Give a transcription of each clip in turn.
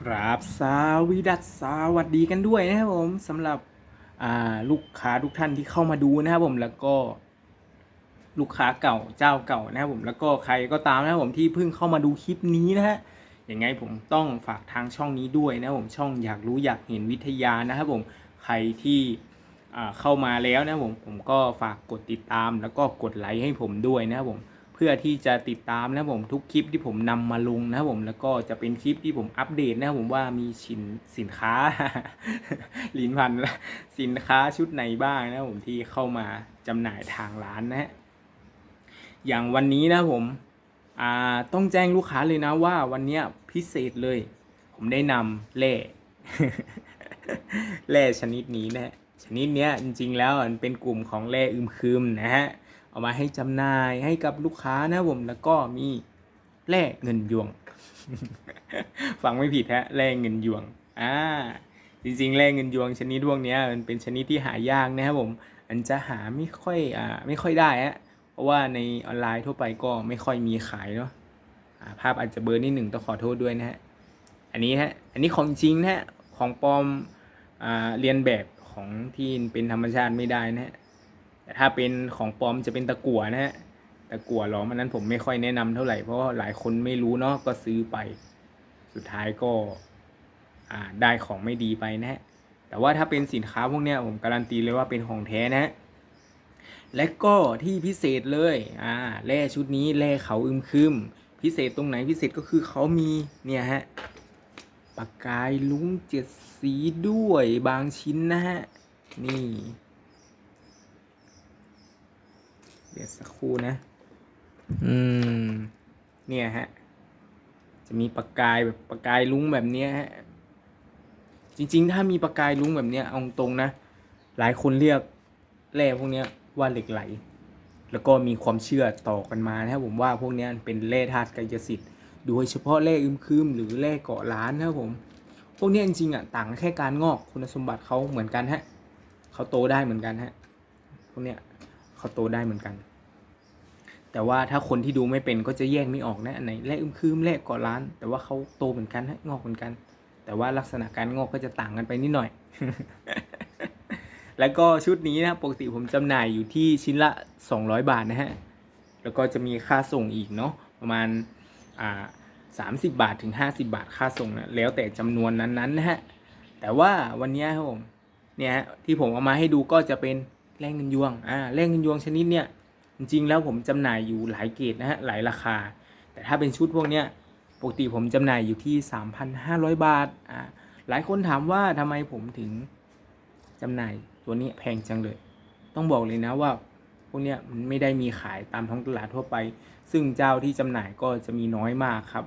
ครับสวีดัสสวัสดีกันด้วยนะครับผมสำหรับลูกค้าทุกท่านที่เข้ามาดูนะครับผมแล้วก็ลูกค้าเก่าเจ้าเก่านะครับผมแล้วก็ใครก็ตามนะครับผมที่เพิ่งเข้ามาดูคลิปนี้นะฮะยังไงผมต้องฝากทางช่องนี้ด้วยนะครับผมช่องอยากรู้อยากเห็นวิทยานะครับผมใครที่เข้ามาแล้วนะครับผมผมก็ฝากกดติดตามแล้วก็กดไลค์ให้ผมด้วยนะครับผม พื่อที่จะติดตามนะครับผมทุกคลิปที่ผมนำมาลงนะครับผมแล้วก็จะเป็นคลิปที่ผมอัปเดตนะครับผมว่ามีสินสินค้าลิ้นพันสินค้าชุดไหนบ้างนะครับผมที่เข้ามาจำหน่ายทางร้านนะฮะอย่างวันนี้นะครับผมต้องแจ้งลูกค้าเลยนะว่าวันนี้พิเศษเลย ผมได้นำแร่แร่ชนิดนี้นะฮะชนิดเนี้ยจริงๆแล้วมันเป็นกลุ่มของแร่อึมครึมนะฮะ เอามาให้จำหน่ายให้กับลูกค้านะผมแล้วก็มีแร่เงินยวง ฟังไม่ผิดฮะแร่เงินยวงอ่าจริงๆแร่เงินยวงชนิดพวกเนี้ยมันเป็นชนิดที่หายากนะครับผมมันจะหาไม่ค่อยอ่าไม่ค่อยได้ฮะเพราะว่าในออนไลน์ทั่วไปก็ไม่ค่อยมีขายเนาะภาพอาจจะเบอร์นิดหนึ่งต้องขอโทษด้วยนะฮะอันนี้ฮะอันนี้ของจริงนะฮะของปลอมอ่าเรียนแบบของที่เป็นธรรมชาติไม่ได้นะฮะ แต่ถ้าเป็นของปลอมจะเป็นตะกั่วนะฮะตะกั่วหลอมอันนั้นผมไม่ค่อยแนะนำเท่าไหร่เพราะหลายคนไม่รู้เนาะก็ซื้อไป สุดท้ายก็อ่าได้ของไม่ดีไปนะฮะแต่ว่าถ้าเป็นสินค้าพวกเนี้ยผมการันตีเลยว่าเป็นของแท้นะฮะและก็ที่พิเศษเลยอ่าแร่ชุดนี้แร่เขาอึมครึมพิเศษตรงไหนพิเศษก็คือเขามีเนี่ยฮะปากกายลุ้งเจ็ดสีด้วยบางชิ้นนะฮะนี่ เดี๋ยวสักครู่นะ อืม เนี่ยฮะ จะมีประกายแบบประกายลุ้งแบบเนี้ยฮะ จริง ๆ ถ้ามีประกายลุ้งแบบเนี้ยเอาตรงๆนะ หลายคนเรียกแร่พวกเนี้ยว่าเหล็กไหล แล้วก็มีความเชื่อต่อกันมานะครับผมว่าพวกเนี้ยเป็นแร่ธาตุกายสิทธิ์ โดยเฉพาะแร่อึมครึมหรือแร่เกาะล้านนะครับผม พวกเนี้ยจริงๆอะต่างกันแค่การงอกคุณสมบัติเขาเหมือนกันฮะเขาโตได้เหมือนกันฮะ พวกเนี้ยเขาโตได้เหมือนกัน แต่ว่าถ้าคนที่ดูไม่เป็นก็จะแยกไม่ออกนะอันไหนแร่อึมครึมแร่เกาะล้าน แต่ว่าเขาโตเหมือนกันฮะงอกเหมือนกัน แต่ว่าลักษณะการงอกก็จะต่างกันไปนิดหน่อย แล้วก็ชุดนี้นะปกติผมจำหน่ายอยู่ที่ชิ้นละ 200 บาทนะฮะแล้วก็จะมีค่าส่งอีกเนาะประมาณอ่าสามสิบบาทถึง50บาทค่าส่งนะแล้วแต่จำนวนนั้นๆนะฮะแต่ว่าวันนี้ครับผมเนี่ยที่ผมเอามาให้ดูก็จะเป็นแร่เงินยวงอ่าแร่เงินยวงชนิดเนี้ย จริงๆแล้วผมจำหน่ายอยู่หลายเกรดนะฮะหลายราคา แต่ถ้าเป็นชุดพวกเนี้ยปกติผมจำหน่ายอยู่ที่ 3,500 บาทอ่าหลายคนถามว่าทำไมผมถึงจำหน่ายตัวนี้แพงจังเลย ต้องบอกเลยนะว่าพวกเนี้ยมันไม่ได้มีขายตามท้องตลาดทั่วไป ซึ่งเจ้าที่จำหน่ายก็จะมีน้อยมากครับ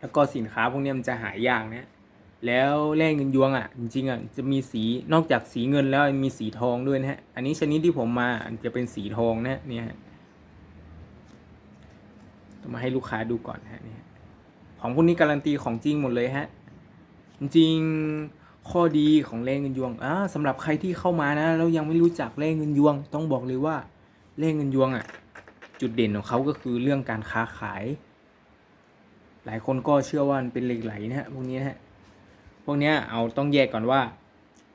แล้วก็สินค้าพวกนี้มันจะหายากนะ แล้วแร่เงินยวงอะ จริงๆอะจะมีสีนอกจากสีเงินแล้วมีสีทองด้วยนะฮะ อันนี้ชนิดที่ผมมาจะเป็นสีทองนะเนี่ยต้องมาให้ลูกค้าดูก่อนฮะเนี่ยของพวกนี้การันตีของจริงหมดเลยฮะ จริงข้อดีของแร่เงินยวงอ่าสำหรับใครที่เข้ามานะแล้วยังไม่รู้จักแร่เงินยวง ต้องบอกเลยว่าแร่เงินยวงอะ จุดเด่นของเขาก็คือเรื่องการค้าขาย หลายคนก็เชื่อว่ามันเป็นเหล็กไหลนะฮะพวกนี้นะฮะ วกเนี้ยเอาต้องแยกก่อนว่า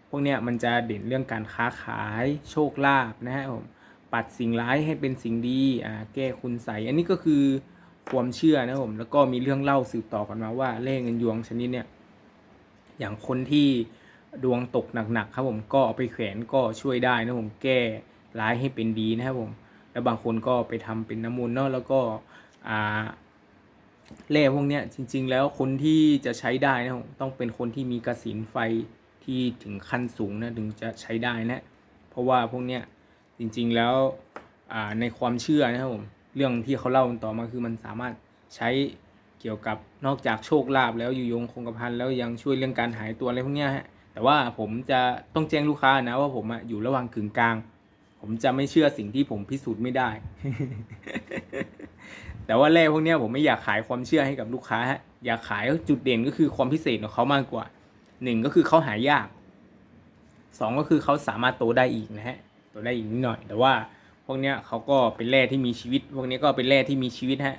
พวกเนี้ยมันจะเด่นเรื่องการค้าขายโชคลาภนะฮะผมปัดสิ่งร้ายให้เป็นสิ่งดีอ่าแก้คุณใสอันนี้ก็คือความเชื่อนะผมแล้วก็มีเรื่องเล่าสืบต่อกันมาว่าเลขเงินยวงชนิดเนี้ยอย่างคนที่ดวงตกหนักๆครับผมก็เอาไปแขวนก็ช่วยได้นะผมแก้ร้ายให้เป็นดีนะครับผมแล้วบางคนก็ไปทำเป็นน้ำมนต์เนาะแล้วก็อ่า แร่พวกเนี้ยจริง ๆ แล้วคนที่จะใช้ได้นะผมต้องเป็นคนที่มีกระสินไฟที่ถึงขั้นสูงนะถึงจะใช้ได้นะเพราะว่าพวกเนี้ยจริง ๆแล้วในความเชื่อนะครับผมเรื่องที่เขาเล่าต่อมาคือมันสามารถใช้เกี่ยวกับนอกจากโชคลาภแล้วอยู่ยงคงกระพันแล้วยังช่วยเรื่องการหายตัวอะไรพวกเนี้ยฮะแต่ว่าผมจะต้องแจ้งลูกค้านะว่าผมอะอยู่ระหว่างกึ่งกลาง ผมจะไม่เชื่อสิ่งที่ผมพิสูจน์ไม่ได้ แต่ว่าแร่พวกนี้ผมไม่อยากขายความเชื่อให้กับลูกค้าฮะอยากขายจุดเด่นก็คือความพิเศษของเขามากกว่าหนึ่งก็คือเขาหายากสองก็คือเขาสามารถโตได้อีกนะฮะโตได้อีกนิดหน่อย แต่ว่าพวกเนี้ยเขาก็เป็นแร่ที่มีชีวิต พวกนี้ก็เป็นแร่ที่มีชีวิตฮะ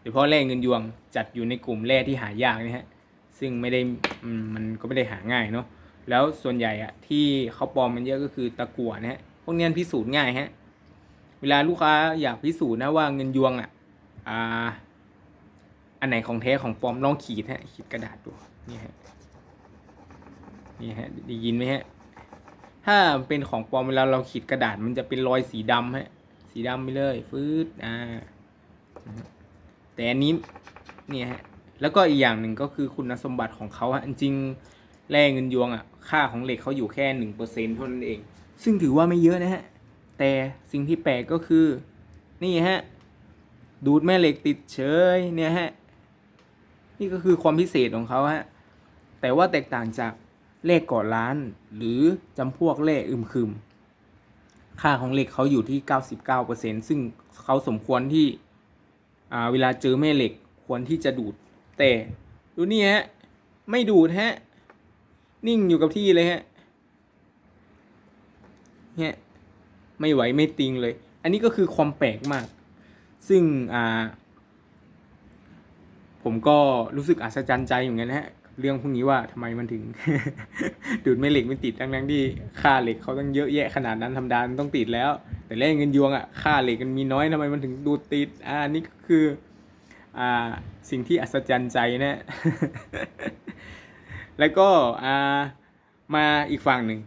โดยเฉพาะแร่เงินยวงจัดอยู่ในกลุ่มแร่ที่หายากนะฮะซึ่งไม่ได้มันก็ไม่ได้หาง่ายเนาะแล้วส่วนใหญ่อะที่เขาปลอมมันเยอะก็คือตะกั่วนะฮะพวกนี้พิสูจน์ง่ายฮะเวลาลูกค้าอยากพิสูจน์นะว่าเงินยวงอะ อ่าอันไหนของแท้ของปลอมลองขีดฮะขีดกระดาษดูนี่ฮะนี่ฮะได้ยินไหมฮะถ้าเป็นของปลอมเวลาเราขีดกระดาษมันจะเป็นรอยสีดำฮะสีดำไปเลยฟืดอ่าแต่อันนี้เนี่ยฮะแล้วก็อีกอย่างหนึ่งก็คือคุณสมบัติของเขาฮะจริงแร่เงินยวงอะค่าของเหล็กเขาอยู่แค่หนึ่งเปอร์เซ็นเท่านั้นเอง ซึ่งถือว่าไม่เยอะนะฮะแต่สิ่งที่แปลกก็คือนี่ฮะ ดูดแม่เหล็กติดเฉยเนี่ยฮะ นี่ก็คือความพิเศษของเขาฮะ แต่ว่าแตกต่างจากเลขก่อล้าน หรือจำพวกเลขอึมครึม ค่าของเหล็กเขาอยู่ที่ 99%ซึ่งเขาสมควรที่อ่าเวลาเจอแม่เหล็กควรที่จะดูด แต่ดูนี่ฮะ ไม่ดูดฮะ นิ่งอยู่กับที่เลยฮะเนี่ยไม่ไหวไม่ติงเลย อันนี้ก็คือความแปลกมาก ซึ่งอ่าผมก็รู้สึกอัศจรรย์ใจเหมือนกันนะฮะเรื่องพวกนี้ว่าทำไมมันถึง ดูดแม่เหล็กไม่ติดทั้งนั้นที่ค่าเหล็กเขาต้องเยอะแยะขนาดนั้นธรรมดานต้องติดแล้ว แต่แร่เงินยวงอะค่าเหล็กมันมีน้อยทำไมมันถึงดูดติดอ่านี่ก็คืออ่าสิ่งที่อัศจรรย์ใจนะแล้วก็อ่ามาอีกฝั่งหนึ่ง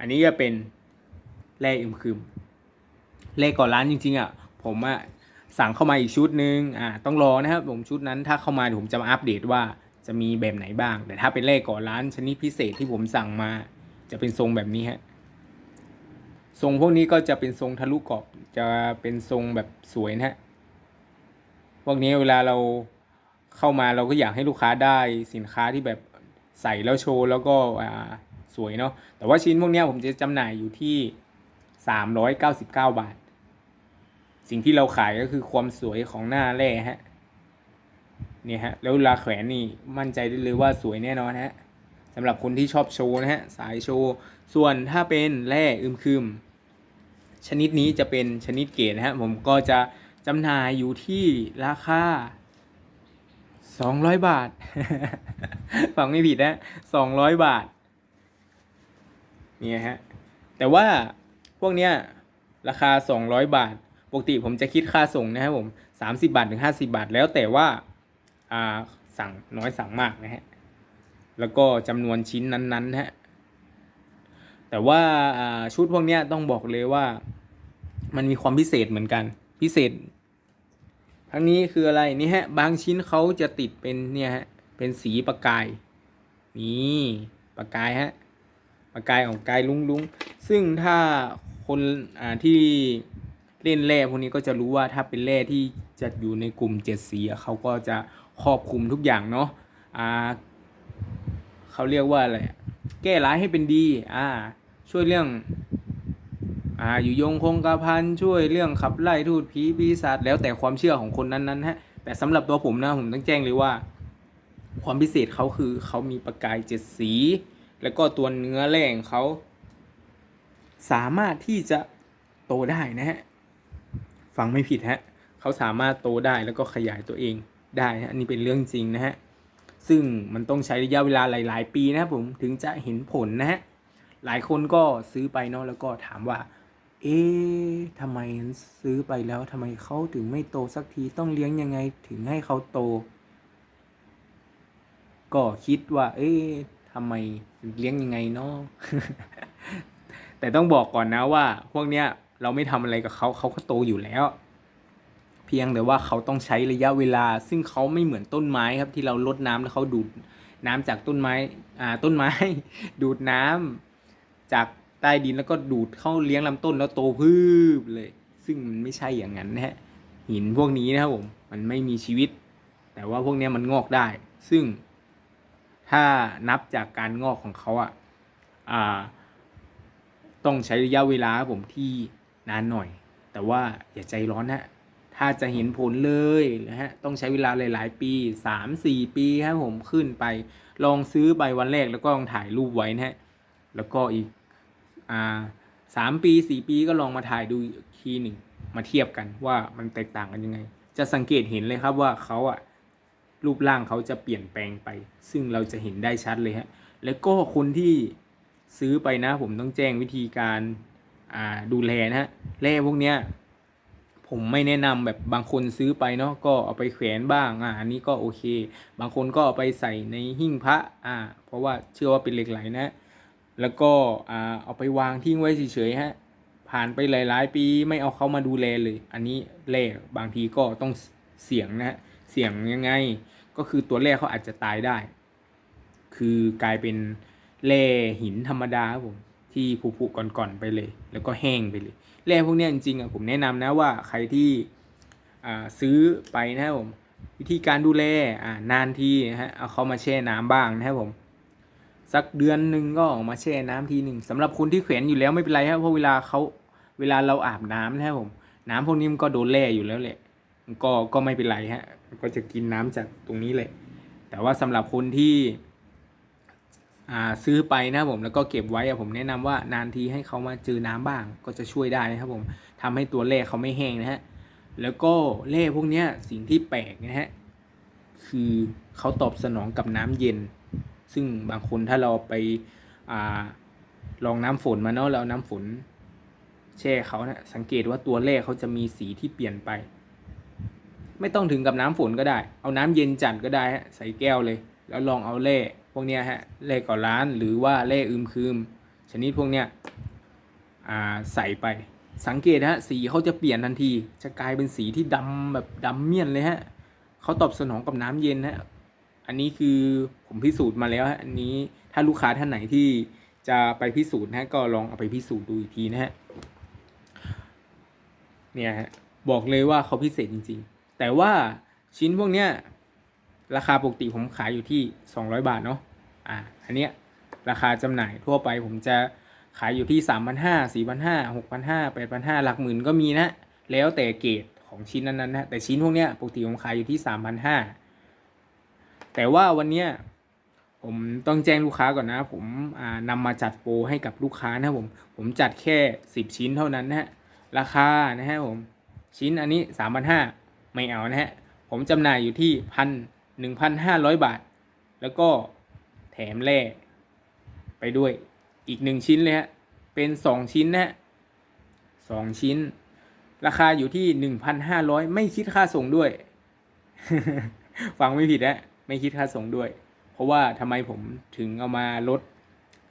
อันนี้ก็เป็นแร่อึมครึมแร่ก่อนร้านจริงๆอะผมอะ สั่งเข้ามาอีกชุดหนึ่งอ่าต้องรอนะครับผมชุดนั้นถ้าเข้ามาเดี๋ยวผมจะมาอัปเดตว่าจะมีแบบไหนบ้าง แต่ถ้าเป็นแร่ก่อนร้านชนิดพิเศษที่ผมสั่งมา จะเป็นทรงแบบนี้ฮะทรงพวกนี้ก็จะเป็นทรงทะลุกรอบจะเป็นทรงแบบสวยนะฮะพวกนี้เวลาเราเข้ามาเราก็อยากให้ลูกค้าได้สินค้าที่แบบใส่แล้วโชว์แล้วก็สวยเนาะแต่ว่าชิ้นพวกนี้ผมจะจำหน่ายอยู่ที่ 399 บาท สิ่งที่เราขายก็คือความสวยของหน้าแร่ฮะเนี่ยฮะแล้วลาแขวนนี่มั่นใจได้เลยว่าสวยแน่นอนฮะสำหรับคนที่ชอบโชว์นะฮะสายโชว์ ส่วนถ้าเป็นแร่อึมครึมชนิดนี้จะเป็นชนิดเกรดนะฮะผมก็จะจำหน่ายอยู่ที่ราคา200 บาท ฟังไม่ผิดนะ200 บาท เนี่ยฮะ แต่ว่าพวกเนี้ยราคา 200 บาท ปกติผมจะคิดค่าส่งนะครับผม30บาทถึง50บาท แล้วแต่ว่าสั่งน้อยสั่งมากนะฮะแล้วก็จำนวนชิ้นนั้นๆนะฮะแต่ว่าชุดพวกนี้ต้องบอกเลยว่า มันมีความพิเศษเหมือนกัน พิเศษ ทั้งนี้คืออะไรนี่ฮะ บางชิ้นเขาจะติดเป็นเนี่ยฮะเป็นสีประกายนี่ประกายฮะประกายของกายลุงลุงๆ ซึ่งถ้าคนที่ เล่นแร่พวกนี้ก็จะรู้ว่าถ้าเป็นแร่ที่จะอยู่ในกลุ่มเจ็ดสีเขาก็จะครอบคลุมทุกอย่างเนาะอ่าเขาเรียกว่าอะไรแก้ร้ายให้เป็นดีอ่าช่วยเรื่องอ่าอยู่ยงคงกระพันช่วยเรื่องขับไล่ทูตผีปีศาจแล้วแต่ความเชื่อของคนนั้นๆฮะแต่สำหรับตัวผมนะผมต้องแจ้งเลยว่า ความพิเศษเขาคือเขามีประกายเจ็ดสี แล้วก็ตัวเนื้อแร่งเขาสามารถที่จะโตได้นะฮะ ฟังไม่ผิดฮะเขาสามารถโตได้แล้วก็ขยายตัวเองได้ฮะอันนี้เป็นเรื่องจริงนะฮะซึ่งมันต้องใช้ระยะเวลาหลาย ๆ ปีนะผมถึงจะเห็นผลนะฮะหลายคนก็ซื้อไปเนาะแล้วก็ถามว่า เอ๊ะทำไมซื้อไปแล้วทำไมเขาถึงไม่โตสักทีต้องเลี้ยงยังไงถึงให้เขาโต ก็คิดว่า เอ๊ะทำไมเลี้ยงยังไงเนาะแต่ต้องบอกก่อนนะว่า พวกเนี้ย เราไม่ทำอะไรกับเขาเขาก็โตอยู่แล้ว เพียงแต่ว่าเขาต้องใช้ระยะเวลา ซึ่งเขาไม่เหมือนต้นไม้ครับ ที่เราลดน้ำแล้วเขาดูดน้ำจากต้นไม้อ่าต้นไม้ ดูดน้ำจากใต้ดินแล้วก็ดูดเข้าเลี้ยงลำต้นแล้วโตพืบเลย ซึ่งมันไม่ใช่อย่างนั้นนะฮะหินพวกนี้นะครับผมมันไม่มีชีวิต แต่ว่าพวกนี้มันงอกได้ ซึ่งถ้านับจากการงอกของเขาอะอ่าต้องใช้ระยะเวลาผมที่ นานหน่อย แต่ว่าอย่าใจร้อนฮะถ้าจะเห็นผลเลยนะฮะต้องใช้เวลาหลาย ๆ ปีสามสี่ปีครับผมขึ้นไป ลองซื้อใบวันแรกแล้วก็ลองถ่ายรูปไว้นะฮะแล้วก็อีกอ่าสามปีสี่ปีก็ลองมาถ่ายดูอีกทีหนึ่งมาเทียบกันว่ามันแตกต่างกันยังไง จะสังเกตเห็นเลยครับว่าเขาอะรูปร่างเขาจะเปลี่ยนแปลงไป ซึ่งเราจะเห็นได้ชัดเลยฮะแล้วก็คนที่ซื้อไปนะ ผมต้องแจ้งวิธีการ ดูแลนะฮะแร่พวกเนี้ยผมไม่แนะนำแบบบางคนซื้อไปเนาะก็เอาไปแขวนบ้างอ่าอันนี้ก็โอเค บางคนก็เอาไปใส่ในหิ้งพระอ่า เพราะว่าเชื่อว่าเป็นเหล็กไหลนะ แล้วก็อ่าเอาไปวางทิ้งไว้เฉยๆฮะผ่านไปหลาย ๆ ปีไม่เอาเขามาดูแลเลย อันนี้แร่บางทีก็ต้องเสี่ยงนะฮะเสี่ยงยังไง ก็คือตัวแร่เขาอาจจะตายได้ คือกลายเป็นแร่หินธรรมดาครับผม ที่ผุๆก่อนๆไปเลย แล้วก็แห้งไปเลยแร่พวกนี้จริงๆอะผมแนะนำนะว่าใครที่ซื้อไปนะครับผมวิธีการดูแลนานทีนะฮะเอาเขามาแช่น้ำบ้างนะครับผมสักเดือนหนึ่งก็ออกมาแช่น้ำทีหนึ่งสำหรับคนที่แขวนอยู่แล้วไม่เป็นไรครับเพราะเวลาเขาเวลาเราอาบน้ำนะครับผม น้ำพวกนี้มันก็โดนแร่อยู่แล้วแหละก็ก็ไม่เป็นไรฮะก็จะกินน้ำจากตรงนี้แหละ แต่ว่าสำหรับคนที่ ซื้อไปนะครับผมแล้วก็เก็บไว้ผมแนะนำว่านานทีให้เขามาเจอน้ำบ้าง ก็จะช่วยได้นะครับผมทำให้ตัวแร่เขาไม่แห้งนะฮะแล้วก็แร่พวกนี้สิ่งที่แปลกนะฮะคือเขาตอบสนองกับน้ำเย็น ซึ่งบางคนถ้าเราไปอาลองน้ำฝนมาเนาะแล้วน้ำฝน แช่เขานะสังเกตว่าตัวแร่เขาจะมีสีที่เปลี่ยนไป ไม่ต้องถึงกับน้ำฝนก็ได้ เอาน้ำเย็นจัดก็ได้ฮะใส่แก้วเลย แล้วลองเอาแร่ พวกเนี้ยฮะแร่ก่อร้านหรือว่าแร่อึมครึมชนิดพวกเนี้ยอ่าใส่ไปสังเกตฮะสีเขาจะเปลี่ยนทันที จะกลายเป็นสีที่ดำแบบดำเมี่ยนเลยฮะเขาตอบสนองกับน้ำเย็นฮะอันนี้คือผมพิสูจน์มาแล้วฮะอันนี้ถ้าลูกค้าท่านไหนที่จะไปพิสูจน์นะฮะก็ลองเอาไปพิสูจน์ดูอีกทีนะฮะเนี่ยฮะบอกเลยว่าเขาพิเศษจริง ๆ แต่ว่าชิ้นพวกเนี้ย ราคาปกติผมขายอยู่ที่ 200 บาทเนาะอ่าอันเนี้ยราคาจำหน่ายทั่วไปผมจะขายอยู่ที่ 3,500 4,500 6,500 8,500 หลักหมื่นก็มีนะ แล้วแต่เกรดของชิ้นนั้นๆนะแต่ชิ้นพวกเนี้ยปกติผมขายอยู่ที่ 3,500 แต่ว่าวันเนี้ยผมต้องแจ้งลูกค้าก่อนนะ ผมอ่านำมาจัดโปรให้กับลูกค้านะผม ผมจัดแค่ 10 ชิ้นเท่านั้นนะฮะ ราคานะฮะผม ชิ้นอันนี้ 3,500 ไม่เอานะฮะ ผมจำหน่ายอยู่ที่พัน หนึ่งพันห้าร้อยบาท แล้วก็แถมแร่ไปด้วยอีกหนึ่งชิ้นเลยฮะ เป็นสองชิ้นนะฮะสองชิ้น ราคาอยู่ที่หนึ่งพันห้าร้อยไม่คิดค่าส่งด้วย ฟังไม่ผิดนะไม่คิดค่าส่งด้วย เพราะว่าทำไมผมถึงเอามาลด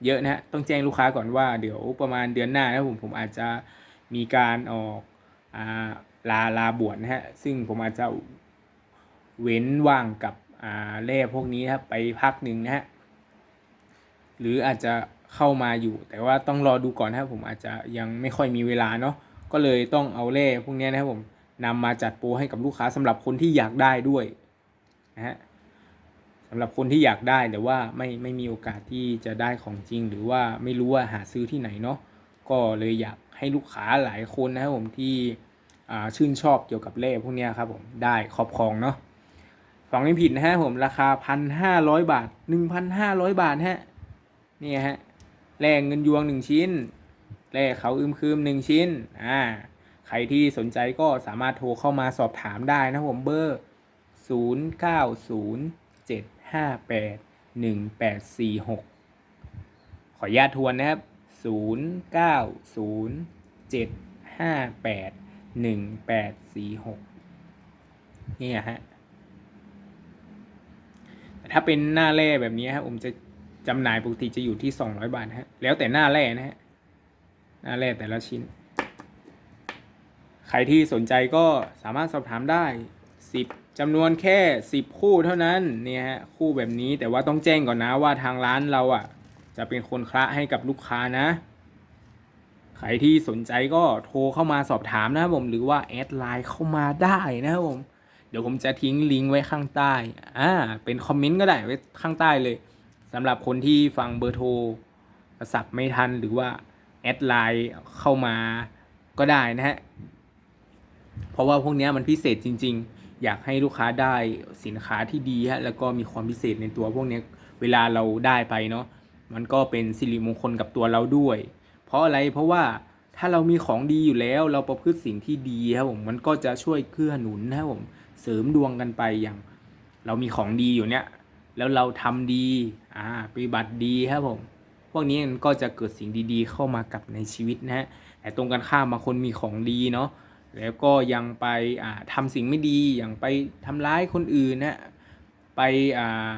เยอะนะฮะ ต้องแจ้งลูกค้าก่อนว่าเดี๋ยวประมาณเดือนหน้านะผมผมอาจจะมีการออกอาลาลาบวชนะฮะ ซึ่งผมอาจจะ เว้นว่างกับอ่าแร่พวกนี้ครับไปพักหนึ่งนะฮะหรืออาจจะเข้ามาอยู่ แต่ว่าต้องรอดูก่อนนะครับผมอาจจะยังไม่ค่อยมีเวลาเนาะก็เลยต้องเอาแร่พวกนี้นะครับผมนำมาจัดโปรให้กับลูกค้าสำหรับคนที่อยากได้ด้วยนะฮะสำหรับคนที่อยากได้แต่ว่าไม่ไม่มีโอกาสที่จะได้ของจริง หรือว่าไม่รู้ว่าหาซื้อที่ไหนเนาะก็เลยอยากให้ลูกค้าหลายคนนะครับผมที่อ่าชื่นชอบเกี่ยวกับแร่พวกนี้ครับผมได้ครอบครองเนาะ ฟังไม่ผิดนะฮะผมราคาพันห้าร้อยบาทหนึ่งพันห้าร้อยบาทฮะนี่ฮะแลกเงินยวงหนึ่งชิ้นแลกเขาอึมคืมหนึ่งชิ้นอ่าใครที่สนใจก็สามารถโทรเข้ามาสอบถามได้นะผมเบอร์ศูนย์เก้าศูนย์เจ็ดห้าแปดหนึ่งแปดสี่หกขออนุญาตทวนนะครับศูนย์เก้าศูนย์เจ็ดห้าแปดหนึ่งแปดสี่หกนี่ฮะ ถ้าเป็นหน้าแร่แบบนี้ครับผมจะจำหน่ายปกติจะอยู่ที่200บาทฮะแล้วแต่หน้าแร่นะฮะหน้าแร่แต่ละชิ้น ใครที่สนใจก็สามารถสอบถามได้10จำนวนแค่10คู่เท่านั้นเนี่ยฮะคู่แบบนี้แต่ว่าต้องแจ้งก่อนนะว่าทางร้านเราอะ จะเป็นคนคละให้กับลูกค้านะ ใครที่สนใจก็โทรเข้ามาสอบถามนะครับผมหรือว่าแอดไลน์เข้ามาได้นะครับผม เดี๋ยวผมจะทิ้งลิงก์ไว้ข้างใต้อ่าเป็นคอมเมนต์ก็ได้ไว้ข้างใต้เลยสำหรับคนที่ฟังเบอร์โทรสับไม่ทันหรือว่าแอดไลน์เข้ามาก็ได้นะฮะ เพราะว่าพวกนี้มันพิเศษจริง ๆ อยากให้ลูกค้าได้สินค้าที่ดีฮะแล้วก็มีความพิเศษในตัวพวกนี้เวลาเราได้ไปเนาะมันก็เป็นสิริมงคลกับตัวเราด้วย เพราะอะไรเพราะว่าถ้าเรามีของดีอยู่แล้ว เราประพฤติสิ่งที่ดีครับผมมันก็จะช่วยเกื้อหนุนนะครับผม เสริมดวงกันไปอย่าง เรามีของดีอยู่เนี่ย แล้วเราทำดีอ่าปฏิบัติดีครับผมพวกนี้มันก็จะเกิดสิ่งดีๆ เข้ามากับในชีวิตนะฮะแต่ตรงกันข้ามบางคนมีของดีเนาะแล้วก็ยังไปอ่าทำสิ่งไม่ดีอย่างไปทำร้ายคนอื่นนะไปอ่า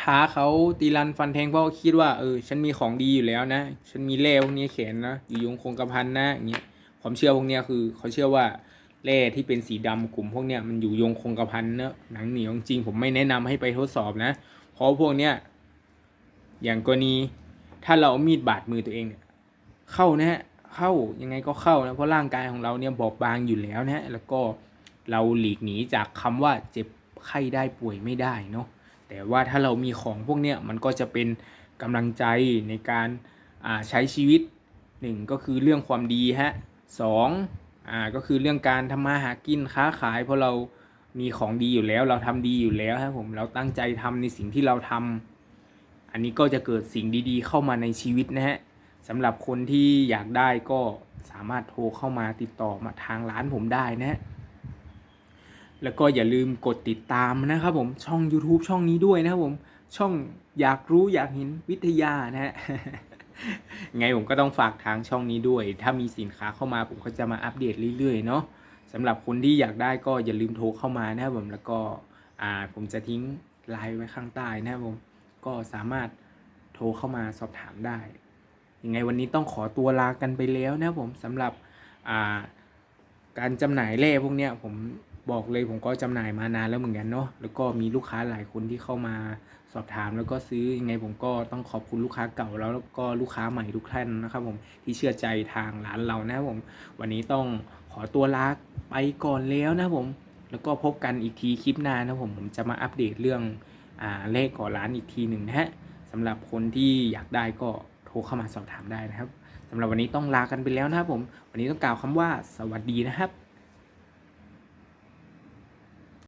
ท้าเขาตีรันฟันแทงเพราะคิดว่าเออฉันมีของดีอยู่แล้วนะ ฉันมีเล่พวกนี้เขียนนะอยู่ยงคงกระพันนะอย่างเงี้ยความเชื่อพวกเนี้ยคือเขาเชื่อว่า แร่ที่เป็นสีดำกลุ่มพวกเนี้ยมันอยู่ยงคงกระพันเนอะหนังเหนียวจริงผมไม่แนะนำให้ไปทดสอบนะ เพราะพวกเนี้ยอย่างกรณีถ้าเราเอามีดบาดมือตัวเองเนี่ยเข้านะฮะเข้ายังไงก็เข้านะเพราะร่างกายของเราเนี่ยบอบบางอยู่แล้วนะฮะแล้วก็เราหลีกหนีจากคำว่าเจ็บไข้ได้ป่วยไม่ได้เนาะแต่ว่าถ้าเรามีของพวกเนี้ยมันก็จะเป็นกำลังใจในการใช้ชีวิตหนึ่งก็คือเรื่องความดีฮะสอง อ่าก็คือเรื่องการทำมาหากินค้าขายเพราะเรามีของดีอยู่แล้ว เราทำดีอยู่แล้วครับผมเราตั้งใจทำในสิ่งที่เราทำอันนี้ก็จะเกิดสิ่งดีๆ เข้ามาในชีวิตนะฮะสำหรับคนที่อยากได้ก็สามารถโทรเข้ามาติดต่อมาทางร้านผมได้นะฮะแล้วก็อย่าลืมกดติดตามนะครับผมช่อง YouTube ช่องนี้ด้วยนะครับผมช่องอยากรู้อยากเห็นวิทยานะฮะ ไงผมก็ต้องฝากทางช่องนี้ด้วย ถ้ามีสินค้าเข้ามาผมก็จะมาอัปเดตเรื่อยๆเนาะสำหรับคนที่อยากได้ก็อย่าลืมโทรเข้ามานะครับผมแล้วก็อ่าผมจะทิ้งไลน์ไว้ข้างใต้นะครับผมก็สามารถโทรเข้ามาสอบถามได้ยังไงวันนี้ต้องขอตัวลากันไปแล้วนะครับผมสำหรับอ่าการจำหน่ายเล่พวกเนี้ยผม บอกเลยผมก็จำหน่ายมานานแล้วเหมือนกันเนาะแล้วก็มีลูกค้าหลายคนที่เข้ามาสอบถามแล้วก็ซื้อยังไงผมก็ต้องขอบคุณลูกค้าเก่าแล้วก็ลูกค้าใหม่ทุกท่านนะครับผมที่เชื่อใจทางร้านเรานะครับผม วันนี้ต้องขอตัวลาไปก่อนแล้วนะผม แล้วก็พบกันอีกทีคลิปหน้านะผมผมจะมาอัปเดตเรื่องอ่าเลขก่อร้านอีกทีหนึ่งนะฮะสำหรับคนที่อยากได้ก็โทรเข้ามาสอบถามได้นะครับสำหรับวันนี้ต้องลากันไปแล้วนะครับผม วันนี้ต้องกล่าวคำว่าสวัสดีนะครับ